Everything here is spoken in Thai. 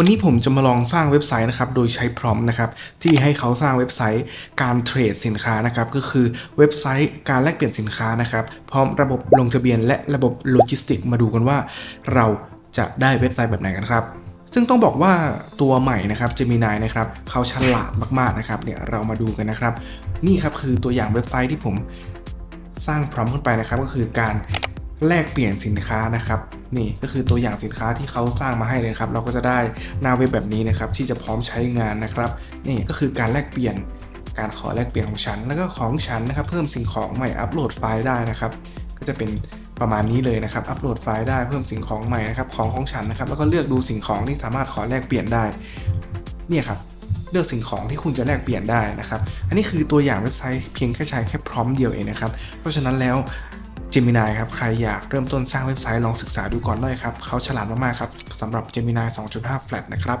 วันนี้ผมจะมาลองสร้างเว็บไซต์นะครับโดยใช้พร้อมนะครับที่ให้เขาสร้างเว็บไซต์การเทรดสินค้านะครับก็คือเว็บไซต์การแลกเปลี่ยนสินค้านะครับพร้อมระบบลงทะเบียนและระบบโลจิสติกมาดูกันว่า เราจะได้เว็บไซต์แบบไหนกันครับซึ่งต้องบอกว่าตัวใหม่นะครับ Gemini นะครับเขาฉลาดมากๆนะครับเนี่ยเรามาดูกันนะครับ นี่ครับคือตัวอย่างเว็บไซต์ที่ผมสร้างพร้อมขึ้นไปนะครับ ก็คือการ แลกเปลี่ยนสินค้านะครับนี่ก็คือตัวอย่างสินค้าที่เขาสร้างมาให้เลยครับ เราก็จะได้หน้าเว็บแบบนี้นะครับที่จะพร้อมใช้งานนะครับนี่ก็คือการแลกเปลี่ยนการขอแลกเปลี่ยนของฉัน แล้วก็ของฉันนะครับเพิ่มสิ่งของใหม่อัปโหลดไฟล์ได้นะครับ ก็จะเป็นประมาณนี้เลยนะครับ อัปโหลดไฟล์ได้เพิ่มสิ่งของใหม่นะครับของของฉันนะครับ แล้วก็เลือกดูสิ่งของที่สามารถขอแลกเปลี่ยนได้ เนี่ยครับเลือกสิ่งของที่คุณจะแลกเปลี่ยนได้นะครับ อันนี้คือตัวอย่างเว็บไซต์เพียงแค่ใช้แค่พร้อมเดียวเองนะครับ เพราะฉะนั้นแล้ว Gemini ครับใครอยากเริ่มต้นสร้างเว็บไซต์ลองศึกษาดูก่อนได้ครับเขาฉลาดมากๆครับสำหรับ Gemini 2.5 Flat นะครับ